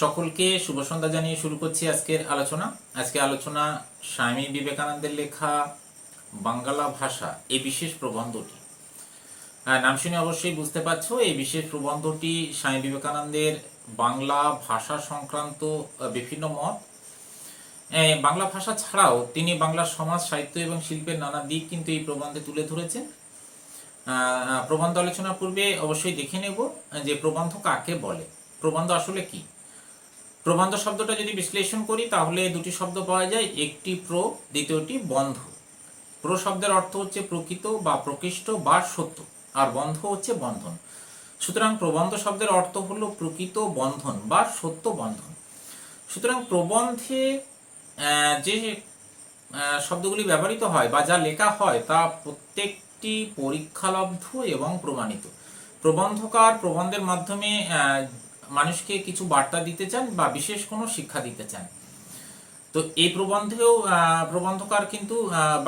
সকলকে শুভ সন্ধ্যা জানিয়ে শুরু করছি আজকের আলোচনা। আজকে আলোচনা স্বামী বিবেকানন্দের লেখা বাংলা ভাষা এই বিশেষ প্রবন্ধটি। নাম শুনে অবশ্যই বুঝতে পারছ, এই বিশেষ প্রবন্ধটি স্বামী বিবেকানন্দের বাংলা ভাষা সংক্রান্ত বিভিন্ন মত। বাংলা ভাষা ছাড়াও তিনি বাংলা সমাজ, সাহিত্য এবং শিল্পের নানা দিক কিন্তু এই প্রবন্ধে তুলে ধরেছেন। প্রবন্ধ আলোচনার পূর্বে অবশ্যই দেখে নেব যে প্রবন্ধ কাকে বলে। প্রবন্ধ আসলে কি? প্রবন্ধ শব্দটা যদি বিশ্লেষণ করি, তাহলে দুটি শব্দ পাওয়া যায়। একটি প্র, দ্বিতীয়টি বন্ধ। প্র শব্দের অর্থ হচ্ছে প্রকৃত বা প্রকৃষ্ট বা সত্য, আর বন্ধ হচ্ছে বন্ধন। সুতরাং প্রবন্ধ শব্দের অর্থ হলো প্রকৃত বন্ধন বা সত্য বন্ধন। সুতরাং প্রবন্ধে যে শব্দগুলি ব্যবহৃত হয় বা যা লেখা হয় তা প্রত্যেকটি পরীক্ষালব্ধ এবং প্রমাণিত। প্রবন্ধকার প্রবন্ধের মাধ্যমে মানুষকে কিছু বার্তা দিতে চান বা বিশেষ কোনো শিক্ষা দিতে চান। তো এই প্রবন্ধেও প্রবন্ধকার কিন্তু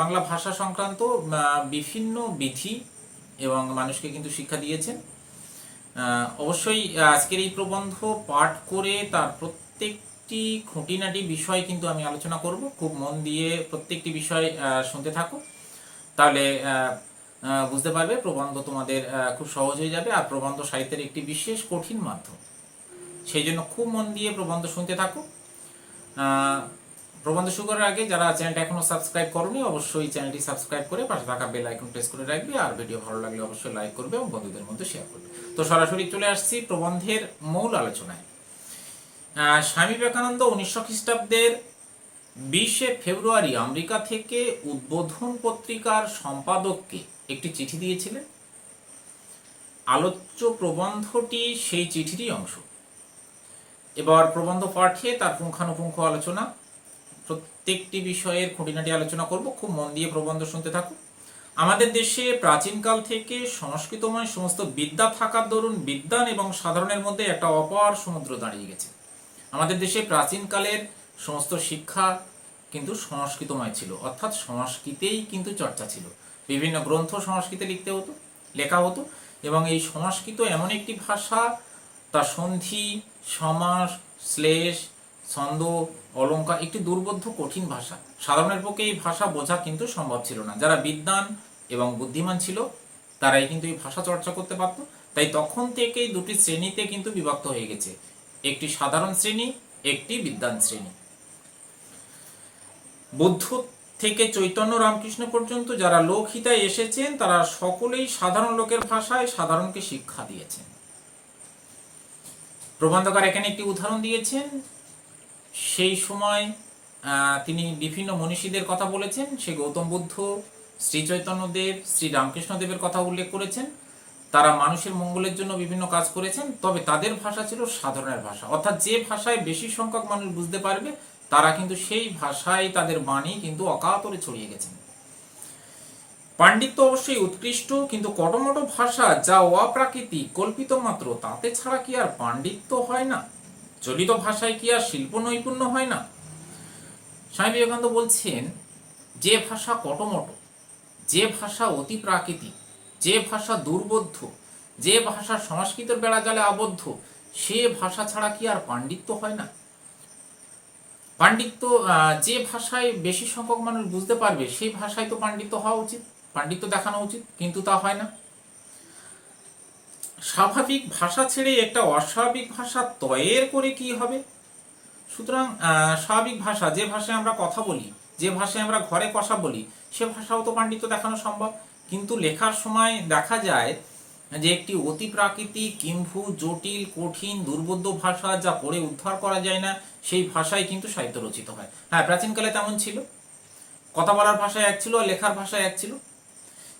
বাংলা ভাষা সংক্রান্ত বিভিন্ন বিধি এবং মানুষকে কিন্তু শিক্ষা দিয়েছেন। অবশ্যই আজকের এই প্রবন্ধ পাঠ করে তার প্রত্যেকটি খুঁটিনাটি বিষয় কিন্তু আমি আলোচনা করব। খুব মন দিয়ে প্রত্যেকটি বিষয় শুনতে থাকো। তাহলে বুঝতে পারবে, প্রবন্ধ তোমাদের খুব সহজ হয়ে যাবে। আর প্রবন্ধ সাহিত্যের একটি বিশেষ কঠিন মাধ্যম। সেই জন্য খুব মন দিয়ে প্রবন্ধ শুনতে থাকো প্রবন্ধ শুরু করার আগে যারা চ্যানেলটা এখনও সাবস্ক্রাইব করনি, অবশ্যই চ্যানেলটি সাবস্ক্রাইব করে পাশে থাকা বেল আইকন প্রেস করে রাখবে আর ভিডিও ভালো লাগলে অবশ্যই লাইক করবে এবং বন্ধুদের মধ্যে শেয়ার করবে। তো সরাসরি চলে আসছি প্রবন্ধের মূল আলোচনায়। স্বামী বিবেকানন্দ উনিশশো খ্রিস্টাব্দের বিশে ফেব্রুয়ারি আমেরিকা থেকে উদ্বোধন পত্রিকার সম্পাদককে একটি চিঠি দিয়েছিলেন। আলোচ্য প্রবন্ধটি সেই চিঠিরই অংশ। এবার প্রবন্ধ পাঠে তার পুঙ্খানুপুঙ্খ আলোচনা। প্রত্যেকটি বিষয়ের খুঁটিনাটি আলোচনা করব। খুব মন দিয়ে প্রবন্ধ শুনতে থাকো আমাদের দেশে প্রাচীনকাল থেকে সংস্কৃতময় সমস্ত বিদ্যা থাকার দরুন বিদ্যান এবং সাধারণের মধ্যে একটা অপার সমুদ্র দাঁড়িয়ে গেছে। আমাদের দেশে প্রাচীনকালের সমস্ত শিক্ষা কিন্তু সংস্কৃতময় ছিল। অর্থাৎ সংস্কৃতেই কিন্তু চর্চা ছিল। বিভিন্ন গ্রন্থ সংস্কৃতে লিখতে হতো, লেখা হতো এবং এই সংস্কৃত এমন একটি ভাষা তার সন্ধি, সমাস, শ্লেষ, ছন্দ, অলঙ্কার একটি দুর্বোধ্য কঠিন ভাষা। সাধারণের পক্ষে এই ভাষা বোঝা কিন্তু সম্ভব ছিল না। যারা বিদ্বান এবং বুদ্ধিমান ছিল, তারাই কিন্তু এই ভাষা চর্চা করতে পারত। তাই তখন থেকেই দুটি শ্রেণীতে কিন্তু বিভক্ত হয়ে গেছে। একটি সাধারণ শ্রেণি, একটি বিদ্বান শ্রেণি। বুদ্ধ থেকে চৈতন্য রামকৃষ্ণ পর্যন্ত যারা লোকহিতায় এসেছেন, তারা সকলেই সাধারণ লোকের ভাষায় সাধারণকে শিক্ষা দিয়েছেন। প্রবন্ধকার এখানে একটি উদাহরণ দিয়েছেন। সেই সময় তিনি বিভিন্ন মনীষীদের কথা বলেছেন। সে গৌতম বুদ্ধ, শ্রী চৈতন্যদেব, শ্রী রামকৃষ্ণদেবের কথা উল্লেখ করেছেন। তারা মানুষের মঙ্গলের জন্য বিভিন্ন কাজ করেছেন। তবে তাদের ভাষা ছিল সাধারণের ভাষা। অর্থাৎ যে ভাষায় বেশি সংখ্যক মানুষ বুঝতে পারবে, তারা কিন্তু সেই ভাষায় তাদের বাণী কিন্তু অকাতরে ছড়িয়ে গেছেন। পাণ্ডিত্য অবশ্যই উৎকৃষ্ট, কিন্তু কটমটো ভাষা যা অপ্রাকৃতিক কল্পিত মাত্র, তাতে ছাড়া কি আর পাণ্ডিত্য হয় না? চলিত ভাষায় কি আর শিল্প নৈপুণ্য হয় না? স্বামী বিবেকানন্দ বলছেন, যে ভাষা কটমটো, যে ভাষা অতি প্রাকৃতিক যে ভাষা দুর্বোধ্য, যে ভাষা সংস্কৃতের বেড়া জালে আবদ্ধ, সে ভাষা ছাড়া কি আর পাণ্ডিত্য হয় না? পাণ্ডিত্য যে ভাষায় বেশি সংখ্যক মানুষ বুঝতে পারবে, সেই ভাষায় তো পাণ্ডিত্য হওয়া উচিত। পাণ্ডিত্য দেখানো উচিত, কিন্তু তা হয় না। স্বাভাবিক ভাষা ছেড়ে একটা অস্বাভাবিক ভাষা তয়ের করে কি হবে? সুতরাং স্বাভাবিক ভাষা, যে ভাষায় আমরা কথা বলি, যে ভাষায় আমরা ঘরে কথা বলি, সে ভাষাও তো পাণ্ডিত্য দেখানো সম্ভব। কিন্তু লেখার সময় দেখা যায় যে একটি অতি প্রাকৃতিক কিম্ভু, জটিল, কঠিন, দুর্বোধ্য ভাষা যা পড়ে উদ্ধার করা যায় না, সেই ভাষায় কিন্তু সাহিত্য রচিত হয়। হ্যাঁ প্রাচীনকালে তেমন ছিল। কথা বলার ভাষায় এক ছিল, লেখার ভাষায় এক ছিল।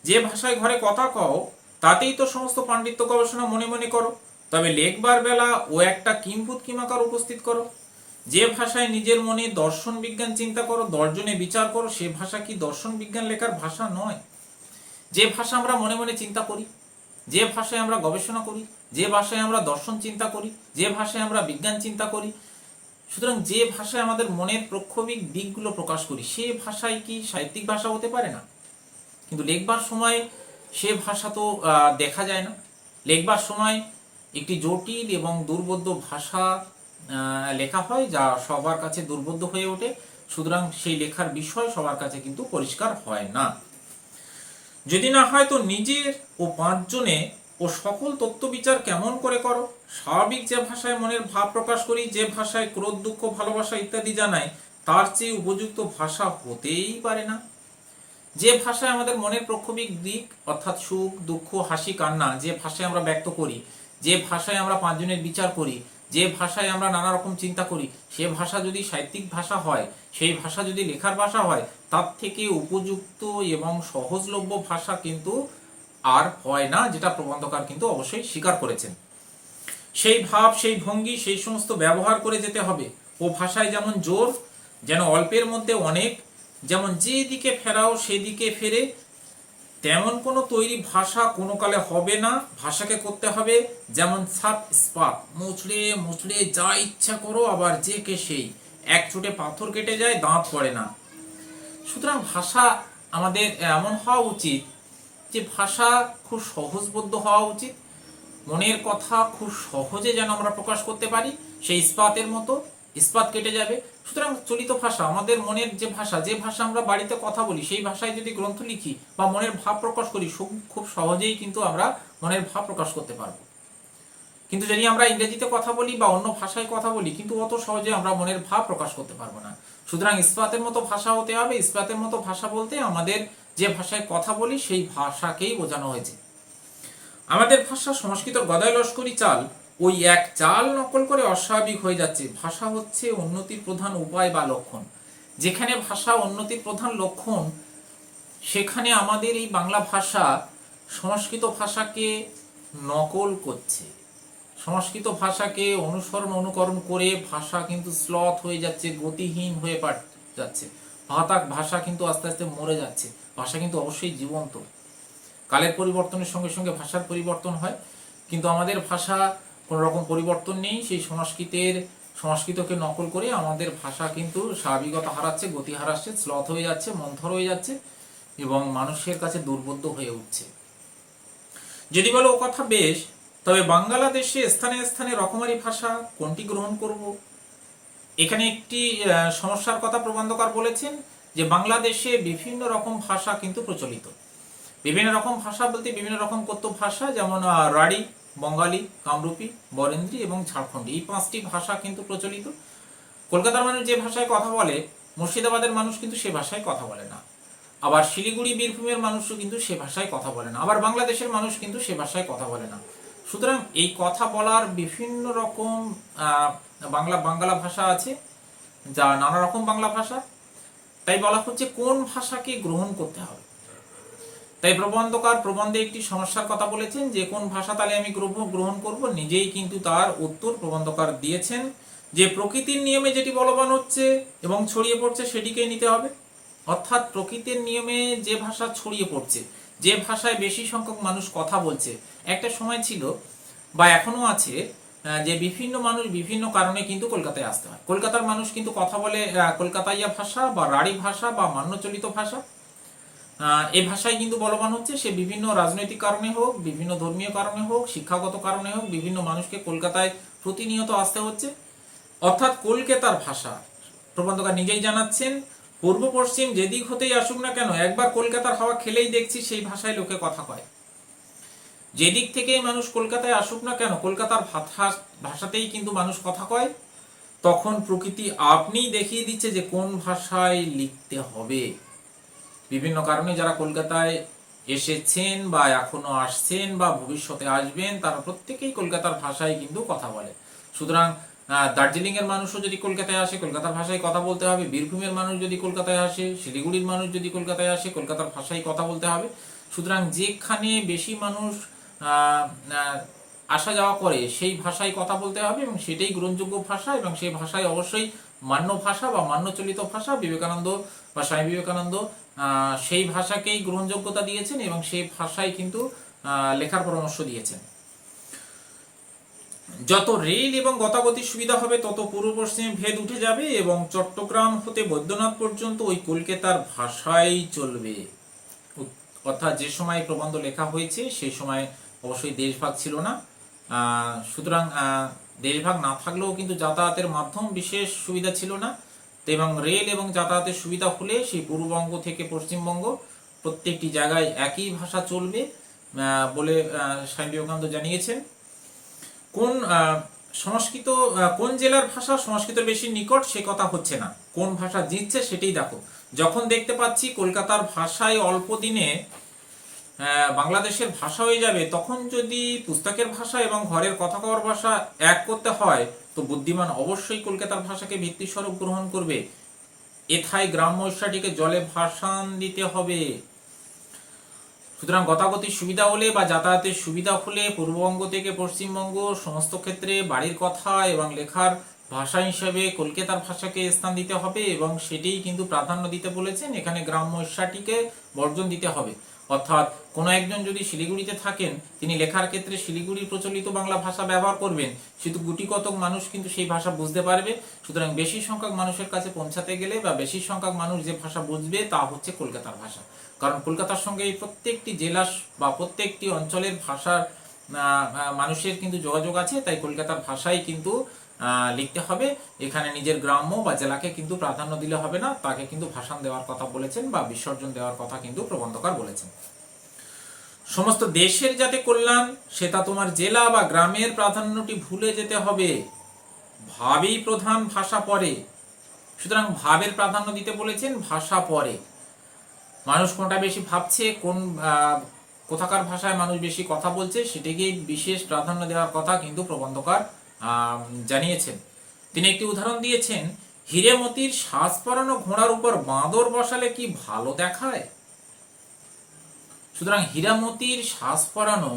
যে ভাষায় ঘরে কথা কও, তাতেই তো সমস্ত পাণ্ডিত্য গবেষণা মনে মনে করো। তবে লেখবার বেলা ও একটা কিম্ভূত কিমাকার উপস্থিত করো। যে ভাষায় নিজের মনে দর্শন বিজ্ঞান চিন্তা করো, দর্জনে বিচার করো, সে ভাষা কি দর্শন বিজ্ঞান লেখার ভাষা নয়? যে ভাষা আমরা মনে মনে চিন্তা করি, যে ভাষায় আমরা গবেষণা করি, যে ভাষায় আমরা দর্শন চিন্তা করি, যে ভাষায় আমরা বিজ্ঞান চিন্তা করি, সুতরাং যে ভাষায় আমাদের মনের প্রক্ষোভিক দিকগুলো প্রকাশ করি, সে ভাষায় কি সাহিত্যিক ভাষা হতে পারে না? কিন্তু লেখবার সময় সে ভাষা তো দেখা যায় না। লেখবার সময় একটি জটিল এবং দুর্বোধ্য ভাষা লেখা হয় যা সবার কাছে দুর্বোধ্য হয়ে ওঠে। সুতরাং সেই লেখার বিষয় সবার কাছে কিন্তু পরিষ্কার হয় না। যদি না হয় তো নিজের ও পাঁচজনে ও সকল তত্ত্ব বিচার কেমন করে করো? স্বাভাবিক যে ভাষায় মনের ভাব প্রকাশ করি, যে ভাষায় ক্রোধ, দুঃখ, ভালোবাসা ইত্যাদি জানাই, তার চেয়ে উপযুক্ত ভাষা হতেই পারে না। যে ভাষায় আমাদের মনের প্রক্ষোভিক দিক, অর্থাৎ সুখ, দুঃখ, হাসি, কান্না, যে ভাষায় আমরা ব্যক্ত করি, যে ভাষায় আমরা পাঁচজনের বিচার করি, যে ভাষায় আমরা নানা রকম চিন্তা করি, সে ভাষা যদি সাহিত্যিক ভাষা হয়, সেই ভাষা যদি লেখার ভাষা হয়, তার থেকে উপযুক্ত এবং সহজলভ্য ভাষা কিন্তু আর হয় না, যেটা প্রবন্ধকার কিন্তু অবশ্যই স্বীকার করেছেন। সেই ভাব, সেই ভঙ্গি, সেই সমস্ত ব্যবহার করে যেতে হবে। ও ভাষায় যেমন জোর, যেন অল্পের মধ্যে অনেক যেমন যেদিকে ফেরাও সেদিকে ফেরে, তেমন কোনো তৈরি ভাষা কোনো কালে হবে না, ভাষাকে করতে হবে যেমন সাপ স্পাত মুচড়ে মুচড়ে যা ইচ্ছা করো, আবার যে কে সেই। এক চোটে পাথর কেটে যায়, দাঁত পড়ে না। সুতরাং ভাষা আমাদের এমন হওয়া উচিত যে ভাষা খুব সহজবোধ্য হওয়া উচিত। মনের কথা খুব সহজে যেন আমরা প্রকাশ করতে পারি, সেই ইস্পাতের মতো। ইস্পাত কেটে যাবে। সুতরাং চলিত ভাষা, আমাদের মনের যে ভাষা যে ভাষা আমরা বাড়িতে কথা বলি, সেই ভাষায় যদি গ্রন্থ লিখি বা মনের ভাব প্রকাশ করি খুব সহজেই কিন্তু আমরা মনের ভাব প্রকাশ করতে পারব। কিন্তু যদি আমরা ইংরেজিতে কথা বলি বা অন্য ভাষায় কথা বলি, কিন্তু অত সহজে আমরা মনের ভাব প্রকাশ করতে পারব না। সুতরাং ইস্পাতের মতো ভাষা হতে হবে, ইস্পাতের মতো ভাষা বলতে আমাদের যে ভাষায় কথা বলি, সেই ভাষাকেই বোঝানো হয়েছে। আমাদের ভাষা সংস্কৃত গদায় লস্করি চাল ওই এক চাল নকল করে অস্বাভাবিক হয়ে যাচ্ছে। ভাষা হচ্ছে উন্নতির প্রধান উপায় বা লক্ষণ। যেখানে ভাষা উন্নতির প্রধান লক্ষণ, সেখানে আমাদের এই বাংলা ভাষা সংস্কৃত ভাষাকে নকল করছে। সংস্কৃত ভাষাকে অনুসরণ, অনুকরণ করে ভাষা কিন্তু স্লথ হয়ে যাচ্ছে, গতিহীন হয়ে যাচ্ছে। ভাতাক ভাষা কিন্তু আস্তে আস্তে মরে যাচ্ছে। ভাষা কিন্তু অবশ্যই জীবন্ত। কালের পরিবর্তনের সঙ্গে সঙ্গে ভাষার পরিবর্তন হয়। কিন্তু আমাদের ভাষা কোনো রকম পরিবর্তন নেই। সেই সংস্কৃতের, সংস্কৃতকে নকল করে আমাদের ভাষা কিন্তু স্বাভাবিকতা হারাচ্ছে, গতি হারাচ্ছে স্লথ হয়ে যাচ্ছে, মন্থর হয়ে যাচ্ছে এবং মানুষের কাছে দুর্বোধ্য হয়ে উঠছে। যদি বলো ও কথা বেশ, তবে বাংলাদেশে স্থানে স্থানে রকমারি ভাষা কোনটি গ্রহণ করব? এখানে একটি সমস্যার কথা প্রবন্ধকার বলেছেন যে বাংলাদেশে বিভিন্ন রকম ভাষা কিন্তু প্রচলিত। বিভিন্ন রকম ভাষা বলতে বিভিন্ন রকম কত ভাষা যেমন রাঢ়ী বঙ্গালী, কামরূপী, বরেন্দ্রী এবং ঝাড়খণ্ডী। এই পাঁচটি ভাষা কিন্তু প্রচলিত। কলকাতার মানুষ যে ভাষায় কথা বলে, মুর্শিদাবাদের মানুষ কিন্তু সে ভাষায় কথা বলে না। আবার শিলিগুড়ি, বীরভূমের মানুষও কিন্তু সে ভাষায় কথা বলে না। আবার বাংলাদেশের মানুষ কিন্তু সে ভাষায় কথা বলে না। সুতরাং এই কথা বলার বিভিন্ন রকম বাংলা বাংলা ভাষা আছে, যা নানা রকম বাংলা ভাষা। তাই বলা হচ্ছে কোন ভাষাকে গ্রহণ করতে হবে? তাই প্রবন্ধকার প্রবন্ধে একটি সমস্যার কথা বলেছেন যে, কোন ভাষা তাহলে আমি গ্রহ- গ্রহণ করব? নিজেই কিন্তু তার উত্তর প্রবন্ধকার দিয়েছেন যে, প্রকৃতির নিয়মে যেটি বলবান হচ্ছে এবং ছড়িয়ে পড়ছে সেটিকেই নিতে হবে। অর্থাৎ প্রকৃতির নিয়মে যে ভাষা ছড়িয়ে পড়ছে, যে ভাষায় বেশি সংখ্যক মানুষ কথা বলছে, একটা সময় ছিল বা এখনও আছে যে বিভিন্ন মানুষ বিভিন্ন কারণে কিন্তু কলকাতায় আসতে হয়। কলকাতার মানুষ কিন্তু কথা বলে কলকাতাইয়া ভাষা বা রাঢ়ী ভাষা বা মান্যচলিত ভাষা। এই ভাষায় কিন্তু বলবান হচ্ছে সে বিভিন্ন রাজনৈতিক কারণে হোক, বিভিন্ন ধর্মীয় কারণে হোক, শিক্ষাগত কারণে হোক, বিভিন্ন মানুষকে কলকাতায় প্রতিনিয়ত আসতে হচ্ছে। অর্থাৎ কলকাতার ভাষা, প্রবন্ধকার নিজেই জানাচ্ছেন, পূর্ব পশ্চিম যেদিক হতেই আসুক না কেন, একবার কলকাতার হাওয়া খেলেই দেখছি সেই ভাষায় লোকে কথা কয়। যেদিক থেকেই মানুষ কলকাতায় আসুক না কেন, কলকাতার ভাষা, ভাষাতেই কিন্তু মানুষ কথা কয়। তখন প্রকৃতি আপনিই দেখিয়ে দিচ্ছে যে কোন ভাষায় লিখতে হবে। বিভিন্ন কারণে যারা কলকাতায় এসেছেন বা এখনও আসছেন বা ভবিষ্যতে আসবেন, তারা প্রত্যেকেই কলকাতার ভাষায় কিন্তু কথা বলে। সুতরাং দার্জিলিং এর মানুষও যদি কলকাতায় আসে, কলকাতার ভাষায় কথা বলতে হবে। বীরভূমের মানুষ যদি কলকাতায় আসে, শিলিগুড়ির মানুষ যদি কলকাতায় আসে, কলকাতার ভাষায় কথা বলতে হবে। সুতরাং যেখানে বেশি মানুষ আসা যাওয়া করে, সেই ভাষায় কথা বলতে হবে এবং সেটাই গ্রহণযোগ্য ভাষা এবং সেই ভাষায় অবশ্যই মান্য ভাষা বা মান্যচলিত ভাষা। বিবেকানন্দ বা স্বামী বিবেকানন্দ সেই ভাষাকেই গ্রহণযোগ্যতা দিয়েছেন এবং সেই ভাষায় কিন্তু লেখার পরামর্শ দিয়েছেন। যত রেল এবং গতাগতির সুবিধা হবে, তত পূর্ব পশ্চিমে ভেদ উঠে যাবে এবং চট্টগ্রাম হতে বৈদ্যনাথ পর্যন্ত ওই কলকাতার ভাষাই চলবে। অর্থাৎ যে সময় প্রবন্ধ লেখা হয়েছে, সেই সময় অবশ্যই দেশভাগ ছিল না। সুতরাং দেশভাগ না থাকলেও কিন্তু যাতায়াতের মাধ্যম বিশেষ সুবিধা ছিল না। এবং রেল এবং যাতায়াতের সুবিধা হলে সেই পূর্ববঙ্গ থেকে পশ্চিমবঙ্গ প্রত্যেকটি জায়গায় একই ভাষা চলবে বলে স্বামী বিবেকানন্দ জানিয়েছেন। কোন সংস্কৃত কোন জেলার ভাষা সংস্কৃত বেশি নিকট সে কথা হচ্ছে না। কোন ভাষা জিতছে সেটাই দেখো। যখন দেখতে পাচ্ছি কলকাতার ভাষায় অল্প দিনে বাংলাদেশের ভাষা হয়ে যাবে, তখন যদি পুস্তকের ভাষা এবং ঘরের কথা কওয়ার ভাষা এক করতে হয়, তো বুদ্ধিমান অবশ্যই কলকাতার ভাষাকে ভিত্তি স্বরূপ গ্রহণ করবে। এথায় গ্রাম্য ঈর্ষাটিকে জলে ভাসান দিতে হবে। সুতরাং গতাগতির সুবিধা হলে বা যাতায়াতের সুবিধা হলে পূর্ববঙ্গ থেকে পশ্চিমবঙ্গ সমস্ত ক্ষেত্রে বাড়ির কথা এবং লেখার ভাষা হিসেবে কলকাতার ভাষাকে স্থান দিতে হবে এবং সেটিই কিন্তু প্রাধান্য দিতে বলেছেন। এখানে গ্রাম্য বর্জন দিতে হবে। অর্থাৎ কোনো একজন যদি শিলিগুড়িতে থাকেন, তিনি লেখার ক্ষেত্রে শিলিগুড়ির প্রচলিত বাংলা ভাষা ব্যবহার করবেন। শুধু গুটি কতক মানুষ কিন্তু সেই ভাষা বুঝতে পারবে। সুতরাং বেশি সংখ্যক মানুষের কাছে পৌঁছাতে গেলে বা বেশি সংখ্যক মানুষ যে ভাষা বুঝবে তা হচ্ছে কলকাতার ভাষা। কারণ কলকাতার সঙ্গে এই প্রত্যেকটি জেলা বা প্রত্যেকটি অঞ্চলের ভাষার মানুষের কিন্তু যোগাযোগ আছে, তাই কলকাতার ভাষাই কিন্তু লিখতে হবে। এখানে নিজের গ্রাম্য বা জেলাকে কিন্তু প্রাধান্য দিলে হবে না। তাকে কিন্তু ভাষণ দেওয়ার কথা বলেছেন বা বিসর্জন দেওয়ার কথা কিন্তু প্রবন্ধকার বলেছেন। সমস্ত দেশের যাতে কল্যাণ, সেটা তোমার জেলা বা গ্রামের প্রাধান্যটি ভুলে যেতে হবে। ভাবেই প্রধান, ভাষা পরে। সুতরাং ভাবের প্রাধান্য দিতে বলেছেন, ভাষা পরে। মানুষ কোনটা বেশি ভাবছে, কোন কোথাকার ভাষায় মানুষ বেশি কথা বলছে সেটাকে বিশেষ প্রাধান্য দেওয়ার কথা কিন্তু প্রবন্ধকার জানিয়েছেন। তিনি একটি উদাহরণ দিয়েছেন, হিরেমতির শ্বাস পরানো ঘোড়ার উপর বাঁদর বসালে কি ভালো দেখায়? সুতরাং হীরামতির শ্বাস পরানো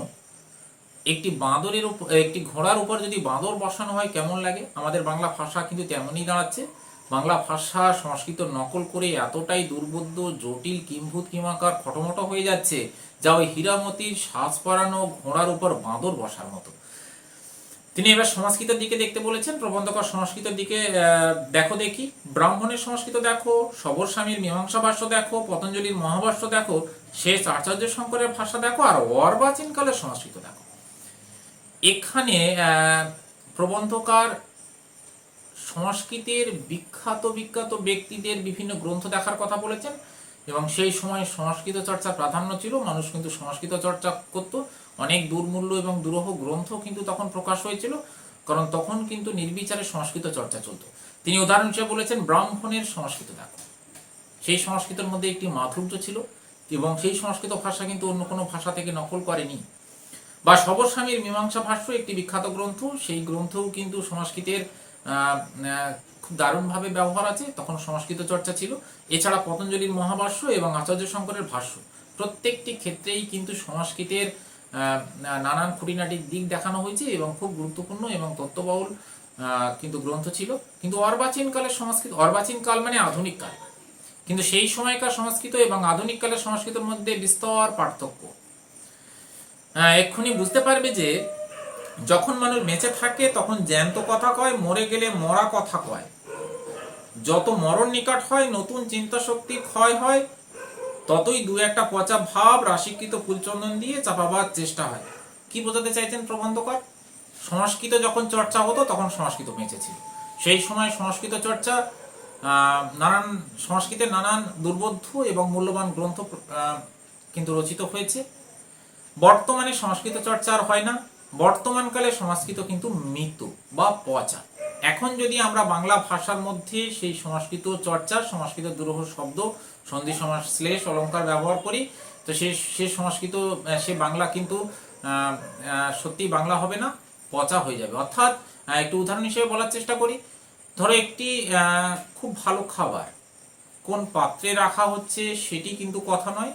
একটি বাঁদরের উপর একটি ঘোড়ার উপর যদি বাঁদর বসানো হয়, কেমন লাগে? আমাদের বাংলা ভাষা কিন্তু তেমনই দাঁড়াচ্ছে। বাংলা ভাষা সংস্কৃত নকল করে এতটাই দুর্বোধ্য, জটিল, কিম্ভূত, কিমাকার, খটোমটো হয়ে যাচ্ছে, যা ওই হীরামতির শ্বাস পরানো ঘোড়ার উপর বাঁদর বসার মতো। তিনি এবার সংস্কৃতের দিকে দেখতে বলেছেন, প্রবন্ধকর সংস্কৃতের দিকে দেখো দেখি। ব্রাহ্মণের সংস্কৃত দেখো সবর স্বামীর মীমাংসা ভাষ্য দেখো, পতঞ্জলির মহাভাষ্য দেখো, শেষ আচার্য শঙ্করের ভাষা দেখো, আর অর্বাচীন কালের সংস্কৃত দেখো। এখানে প্রবন্ধকার সংস্কৃতের বিখ্যাত বিখ্যাত ব্যক্তিদের বিভিন্ন গ্রন্থ দেখার কথা বলেছেন, এবং সেই সময় সংস্কৃত চর্চা প্রাধান্য ছিল, মানুষ কিন্তু সংস্কৃত চর্চা করত। অনেক দুর্মূল্য এবং দুরূহ গ্রন্থ কিন্তু তখন প্রকাশ হয়েছিল, কারণ তখন কিন্তু নির্বিচারে সংস্কৃত চর্চা চলতো। তিনি উদাহরণ হিসেবে বলেছেন, ব্রাহ্মণের সংস্কৃত দেখো। সেই সংস্কৃতের মধ্যে একটি মাধুর্য ছিল এবং সেই সংস্কৃত ভাষা কিন্তু অন্য কোনো ভাষা থেকে নকল করেনি। বা সবস্বামীর মীমাংসা ভাষ্য একটি বিখ্যাত গ্রন্থ, সেই গ্রন্থও কিন্তু সংস্কৃতের খুব দারুণভাবে ব্যবহার আছে, তখন সংস্কৃত চর্চা ছিল। এছাড়া পতঞ্জলির মহাভাষ্য এবং আচার্য শঙ্করের ভাষ্য, প্রত্যেকটি ক্ষেত্রেই কিন্তু সংস্কৃতের নানান খুঁটিনাটির দিক দেখানো হয়েছে এবং খুব গুরুত্বপূর্ণ এবং তত্ত্ববহুল কিন্তু গ্রন্থ ছিল। কিন্তু অর্বাচীন কালের সংস্কৃত, অর্বাচীন কাল মানে আধুনিক কাল। কিন্তু সেই সময়কার সংস্কৃত এবং আধুনিক কালের সংস্কৃতের মধ্যে বিস্তর পার্থক্য। এক্ষুনি বুঝতে পারবে যে, যখন মানুষ বেঁচে থাকে, তখন জ্যান্ত কথা কয়, মরে গেলে মরা কথা কয়। যত মরণ নিকট হয়, নতুন চিন্তা শক্তি ক্ষয় হয় ততই দু একটা পচা ভাব রাশিকৃত ফুলচন্দন দিয়ে চাপাবার চেষ্টা হয়। কি বোঝাতে চাইছেন প্রবন্ধকর? সংস্কৃত যখন চর্চা হতো, তখন সংস্কৃত বেঁচে ছিল। সেই সময় সংস্কৃত চর্চা নানান, সংস্কৃতের নানান দুর্বোধ্য এবং মূল্যবান গ্রন্থ কিন্তু রচিত হয়েছে। বর্তমানে সংস্কৃত চর্চা আর হয় না। বর্তমানকালে সংস্কৃত কিন্তু মৃত বা পচা। এখন যদি আমরা বাংলা ভাষার মধ্যে সেই সংস্কৃত চর্চা, সংস্কৃত দুরূহ শব্দ সন্ধি সমাস শ্লেষ অলঙ্কার ব্যবহার করি। তো সে সে সংস্কৃত সে বাংলা কিন্তু সত্যি বাংলা হবে না, পচা হয়ে যাবে। অর্থাৎ একটু উদাহরণ হিসেবে বলার চেষ্টা করি। ধরো একটি খুব ভালো খাবার, কোন পাত্রে রাখা হচ্ছে সেটি কিন্তু কথা নয়।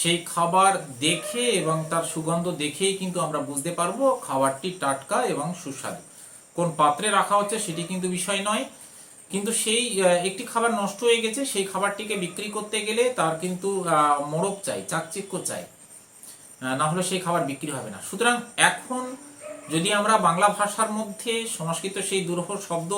সেই খাবার দেখে এবং তার সুগন্ধ দেখেই কিন্তু আমরা বুঝতে পারব খাবারটি টাটকা এবং সুস্বাদু। কোন পাত্রে রাখা হচ্ছে সেটি কিন্তু বিষয় নয়। কিন্তু সেই একটি খাবার নষ্ট হয়ে গেছে, সেই খাবারটিকে বিক্রি করতে গেলে তার কিন্তু মোড়ক চাই, চাকচিক্য চাই। না হলে সেই খাবার বিক্রি হবে না। সুতরাং এখন যদি আমরা বাংলা ভাষার মধ্যে সংস্কৃত সেই দুরূহ শব্দ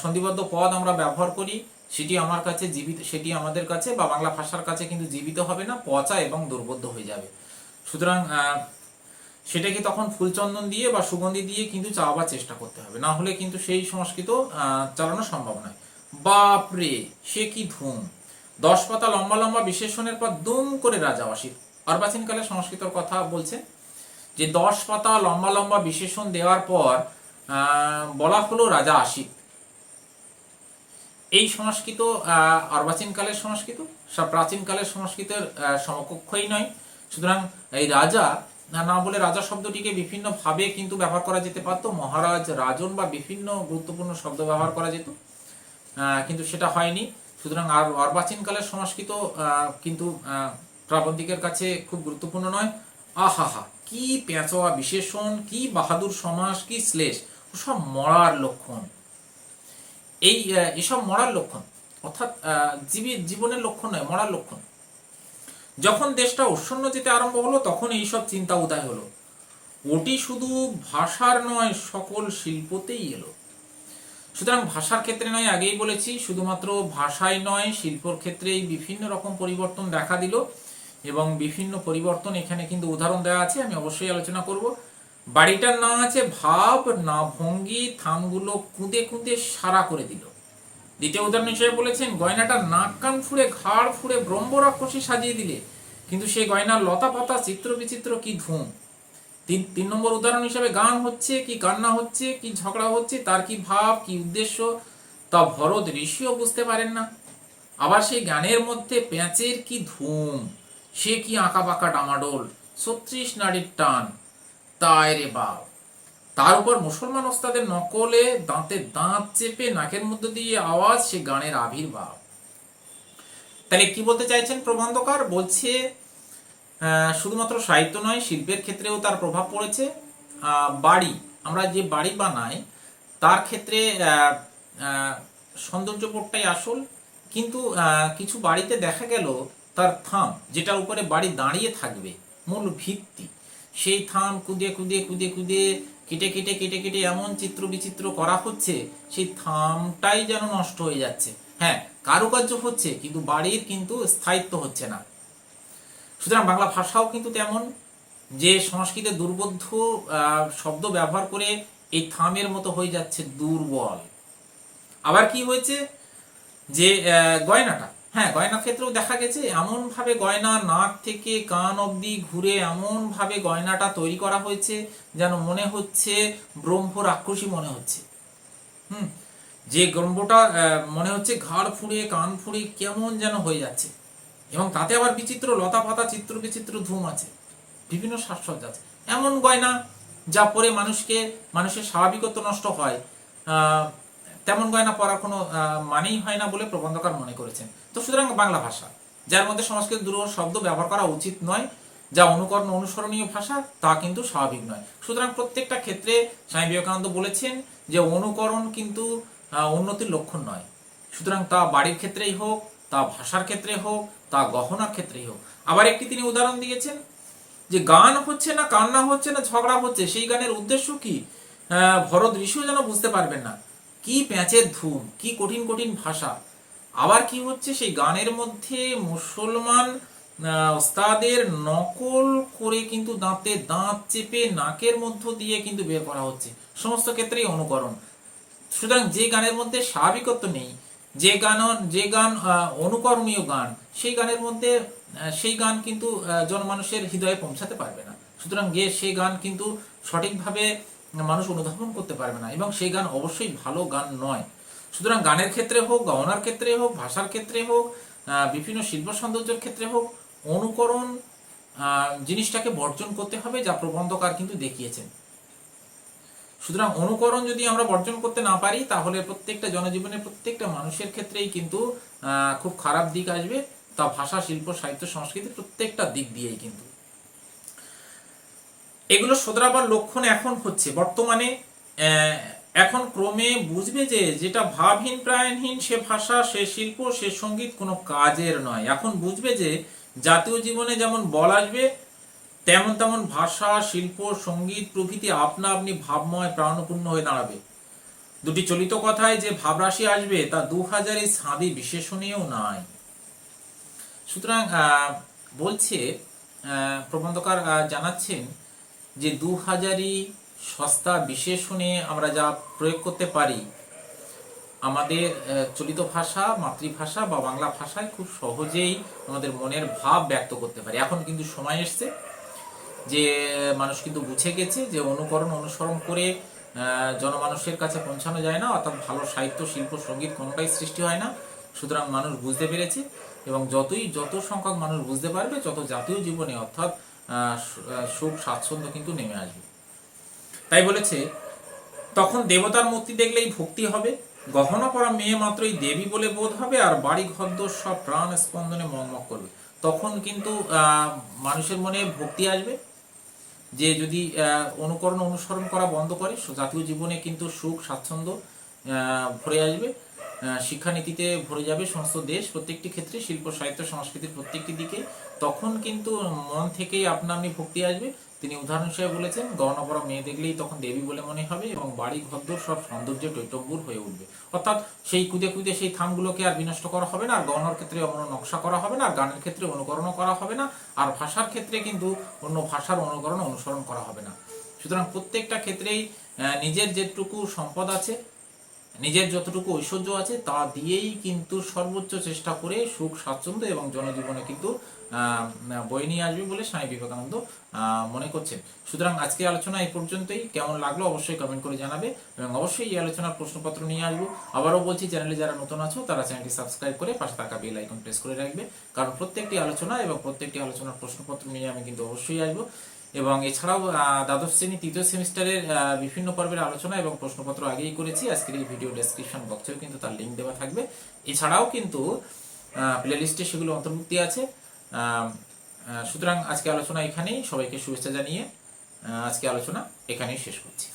সন্ধিবদ্ধ পদ আমরা ব্যবহার করি, সেটি আমার কাছে জীবিত, সেটি আমাদের কাছে বা বাংলা ভাষার কাছে কিন্তু জীবিত হবে না, পচা এবং দুর্বোধ্য হয়ে যাবে। সুতরাং সেটাকে তখন ফুলচন্দন দিয়ে বা সুগন্ধি দিয়ে কিন্তু চাওয়াবার চেষ্টা করতে হবে। না হলে কিন্তু সেই সংস্কৃত চালানো সম্ভব নয়। বাপরে, সে কি ধুম। দশ পাতা লম্বা লম্বা বিশেষণের পর দুম করে রাজা অসিত অর্বাচীনকালে সংস্কৃতর কথা বলছে যে, দশ পাতা লম্বা লম্বা বিশেষণ দেওয়ার পর বলা হলো রাজা আসিত এই সংস্কৃত অর্বাচীনকালের সংস্কৃত প্রাচীনকালের সংস্কৃতের সমকক্ষই নয়। সুতরাং এই রাজা না বলে রাজা শব্দটিকে বিভিন্ন ভাবে কিন্তু ব্যবহার করা যেতে পারতো। মহারাজ রাজন বা বিভিন্ন গুরুত্বপূর্ণ শব্দ ব্যবহার করা যেত। কিন্তু সেটা হয়নি। সুতরাং আর অর্বাচীনকালের সংস্কৃত কিন্তু প্রাবন্ধিকের কাছে খুব গুরুত্বপূর্ণ নয়। আহাহা, কি পেঁচোয়া বিশেষণ, কি বাহাদুর সমাস, কি শ্লেষ সব মরার লক্ষণ। এই এসব মরার লক্ষণ, অর্থাৎ জীবনের লক্ষণ নয়, মরার লক্ষণ। যখন দেশটা উৎসন্ন যেতে আরম্ভ হলো তখন এইসব চিন্তা উদয় হলো। ওটি শুধু ভাষার নয়, সকল শিল্পতেই এলো। সুতরাং ভাষার ক্ষেত্রে নয়, আগেই বলেছি, শুধুমাত্র ভাষাই নয়, শিল্পর ক্ষেত্রেই বিভিন্ন রকম পরিবর্তন দেখা দিল এবং বিভিন্ন পরিবর্তন এখানে কিন্তু উদাহরণ দেওয়া আছে, আমি অবশ্যই আলোচনা করব। বাড়িটার না আছে ভাব না ভঙ্গি থামগুলো কুঁদে কুঁদে সারা করে দিল। দ্বিতীয় উদাহরণ হিসেবে বলেছেন গয়নাটা নাক, কান ফুড়ে, ঘাড় ফুড়ে ব্রহ্ম রাক্ষসী সাজিয়ে দিলে, কিন্তু সেই গয়নার লতা পাতা, চিত্র বিচিত্র কি ধুম? তিন তিন নম্বর উদাহরণ হিসেবে গান হচ্ছে কি কান্না হচ্ছে, কি ঝগড়া হচ্ছে, তার কি ভাব, কি উদ্দেশ্য, তা ভরত ঋষিও বুঝতে পারেন না। আবার সেই গানের মধ্যে পেঁচের কি ধুম, সে কি আঁকা বাঁকা ডামাডোল, ছত্রিশ নারীর টান, তাই রে বাপ। তার উপর মুসলমান ওস্তাদের নকলে দাঁতে দাঁত চেপে নাকের মধ্যে দিয়ে আওয়াজ, সে গানের আবির্ভাব। তাহলে কি বলতে চাইছেন প্রবন্ধকার? বলছে শুধুমাত্র সাহিত্য নয়, শিল্পের ক্ষেত্রেও তার প্রভাব পড়েছে। বাড়ি, আমরা যে বাড়ি বানাই, তার ক্ষেত্রে সৌন্দর্যবোধটাই আসল। কিন্তু কিছু বাড়িতে দেখা গেল, তার থাম যেটার উপরে বাড়ি দাঁড়িয়ে থাকবে, মূল ভিত্তি। সেই থাম কুদে কুদে কুদে কুদে কেটে কেটে কেটে কেটে এমন চিত্র বিচিত্র করা হচ্ছে, সেই থামটাই যেন নষ্ট হয়ে যাচ্ছে। হ্যাঁ কারুকার্য হচ্ছে, কিন্তু বাড়ির কিন্তু স্থায়িত্ব হচ্ছে না। সুতরাং বাংলা ভাষাও কিন্তু তেমন যে সংস্কৃতে দুর্বোধ্য শব্দ ব্যবহার করে এই থামের মতো হয়ে যাচ্ছে দুর্বল। আবার কি হয়েছে? যে গয়নাটা। হ্যাঁ গয়না ক্ষেত্রেও দেখা গেছে এমন ভাবে গয়না নাক থেকে কান অবধি ঘুরে এমন ভাবে গয়নাটা তৈরি করা হয়েছে যেন মনে হচ্ছে ব্রহ্ম রাক্ষসী মনে হচ্ছে। হুম, যে গর্ভটা মনে হচ্ছে ঘাড় ফুঁড়ে, কান ফুঁড়ে কেমন যেন হয়ে যাচ্ছে। এবং তাতে আবার বিচিত্র লতা পাতা চিত্র বিচিত্র ধুম আছে, বিভিন্ন সাজসজ্জা আছে। এমন গয়না যা পরে মানুষকে, মানুষের স্বাভাবিকত্ব নষ্ট হয়। তেমন গয়না পড়ার কোনো মানেই হয় না বলে প্রবন্ধকার মনে করেছেন। তো সুতরাং বাংলা ভাষা, যার মধ্যে সংস্কৃত দুর্বল শব্দ ব্যবহার করা উচিত নয়, যা অনুকরণ অনুসরণীয় ভাষা, তা কিন্তু স্বাভাবিক নয়। সুতরাং প্রত্যেকটা ক্ষেত্রে স্বামী বিবেকানন্দ বলেছেন যে অনুকরণ কিন্তু উন্নতির লক্ষণ নয়। সুতরাং তা বাড়ির ক্ষেত্রেই হোক, তা ভাষার ক্ষেত্রে হোক, তা গহনার ক্ষেত্রেই হোক। আবার একটি তিনি উদাহরণ দিয়েছেন যে গান হচ্ছে না, কান্না হচ্ছে না, ঝগড়া হচ্ছে, সেই গানের উদ্দেশ্য কি? ভরত ঋষিও যেন বুঝতে পারবেন না। কি প্যাঁচের ধুম কি কঠিন কঠিন ভাষা। আবার কি হচ্ছে? সেই গানের মধ্যে মুসলমান ওস্তাদের নকল করে কিন্তু দাঁতে দাঁত চেপে নাকের মধ্য দিয়ে কিন্তু বের করা হচ্ছে। সমস্ত ক্ষেত্রেই অনুকরণ। সুতরাং যে গানের মধ্যে স্বাভাবিকত্ব নেই, যে গান যে গান অনুকরণীয় গান, সেই গানের মধ্যে সেই গান কিন্তু জনমানুষের হৃদয়ে পৌঁছাতে পারবে না। সুতরাং গিয়ে সেই গান কিন্তু সঠিকভাবে মানুষ অনুধাবন করতে পারবে না। এবং সেই গান অবশ্যই ভালো গান নয়। সুতরাং গানের ক্ষেত্রে হোক গহনার ক্ষেত্রে হোক, ভাষার ক্ষেত্রে হোক বিভিন্ন শিল্প সৌন্দর্যের ক্ষেত্রে হোক, অনুকরণ জিনিসটাকে বর্জন করতে হবে যা প্রবন্ধকার কিন্তু দেখিয়েছেন। সুতরাং অনুকরণ যদি আমরা বর্জন করতে না পারি, তাহলে প্রত্যেকটা জনজীবনের প্রত্যেকটা মানুষের ক্ষেত্রেই কিন্তু খুব খারাপ দিক আসবে। তা ভাষা, শিল্প, সাহিত্য সংস্কৃতি প্রত্যেকটা দিক দিয়েই কিন্তু। এগুলো শোধরাবার লক্ষণ এখন হচ্ছে। বর্তমানে এখন ক্রমে বুঝবে যে যেটা ভাবহীন, প্রাণহীন, সে ভাষা, সে শিল্প, সে সংগীত কোনো কাজের নয়। এখন বুঝবে যে জাতীয় জীবনে যেমন বল আসবে, তেমন তেমন ভাষা, শিল্প, সংগীত, প্রভৃতি আপনা আপনি ভাবময়, প্রাণপূর্ণ হয়ে দাঁড়াবে। দুটি চলিত কথায় যে ভাবরাশি আসবে, তা দু হাজারের সাদি বিশেষণীয় নাই সুতরাং বলছে প্রবন্ধকার জানাচ্ছেন যে দু হাজারই সস্তা বিশেষণে আমরা যা প্রয়োগ করতে পারি, আমাদের চলিত ভাষা, মাতৃভাষা বা বাংলা ভাষায় খুব সহজেই আমাদের মনের ভাব ব্যক্ত করতে পারি। এখন কিন্তু সময় এসছে যে মানুষ কিন্তু বুঝে গেছে যে অনুকরণ, অনুসরণ করে জনমানুষের কাছে পৌঁছানো যায় না, অর্থাৎ ভালো সাহিত্য, শিল্প, সংগীত কোনোটাই সৃষ্টি হয় না। সুতরাং মানুষ বুঝতে পেরেছে এবং যতই, যত সংখ্যক মানুষ বুঝতে পারবে, তত জাতীয় জীবনে, অর্থাৎ সুখ স্বাচ্ছন্দ্য কিন্তু নেমে আসবে। তাই বলেছে, তখন দেবতার মূর্তি দেখলেই ভক্তি হবে। গহনা পরা মেয়ে মাত্রই দেবী বলে বোধ হবে আর বাড়ি ঘরদোর সব প্রাণ স্পন্দনে মগমগ করবে। তখন কিন্তু মানুষের মনে ভক্তি আসবে। যে যদি অনুকরণ অনুসরণ করা বন্ধ করে জাতীয় জীবনে কিন্তু সুখ স্বাচ্ছন্দ্য ভরে আসবে। শিক্ষানীতিতে ভরে যাবে সমস্ত দেশ প্রত্যেকটি ক্ষেত্রে, শিল্প, সাহিত্য, সংস্কৃতির প্রত্যেকটি দিকে। তখন কিন্তু মন থেকেই আপনা আপনি ভক্তি আসবে। তিনি উদাহরণ হিসেবে বলেছেন গহনা পরা মেয়ে দেখলেই তখন দেবী বলে মনে হবে এবং বাড়ি, ঘরদোর সব সৌন্দর্য টৈটম্বুর হয়ে উঠবে। অর্থাৎ সেই কুদে কুদে সেই থামগুলোকে আর বিনষ্ট করা হবে না, আর গহনার ক্ষেত্রে অন্য নকশা করা হবে না, আর গানের ক্ষেত্রে অনুকরণও করা হবে না, আর ভাষার ক্ষেত্রে কিন্তু অন্য ভাষার অনুকরণ অনুসরণ করা হবে না। সুতরাং প্রত্যেকটা ক্ষেত্রেই নিজের যেটুকু সম্পদ আছে নিজের যতটুকু ঐশ্বর্য আছে তা দিয়েই কিন্তু সর্বোচ্চ চেষ্টা করে সুখ, স্বাচ্ছন্দ্য এবং জনজীবনে কিন্তু বয়ে নিয়ে আসবে বলে স্বামী বিবেকানন্দ মনে করছেন। সুতরাং আজকে আলোচনা এই পর্যন্তই। কেমন লাগল অবশ্যই কমেন্ট করে জানাবে এবং অবশ্যই এই আলোচনার প্রশ্নপত্র নিয়ে আসব। আবারও বলছি চ্যানেলে যারা নতুন আছো, তারা চ্যানেলটি সাবস্ক্রাইব করে পাশে থাকা বেল আইকন প্রেস করে রাখবে। কারণ প্রত্যেকটি আলোচনা এবং প্রত্যেকটি আলোচনার প্রশ্নপত্র নিয়ে আমি কিন্তু অবশ্যই আসব। এবং এছাড়াও দ্বাদশ শ্রেণি, তৃতীয় সেমিস্টারের বিভিন্ন পর্বের আলোচনা এবং প্রশ্নপত্র আগেই করেছি। আজকের এই ভিডিও ডেসক্রিপশন বক্সেও কিন্তু তার লিঙ্ক দেওয়া থাকবে। এছাড়াও কিন্তু প্লেলিস্টে সেগুলো অন্তর্ভুক্তি আছে। সুতরাং আজকে আলোচনা এখানেই। সবাইকে শুভেচ্ছা জানিয়ে আজকে আলোচনা এখানেই শেষ করছি।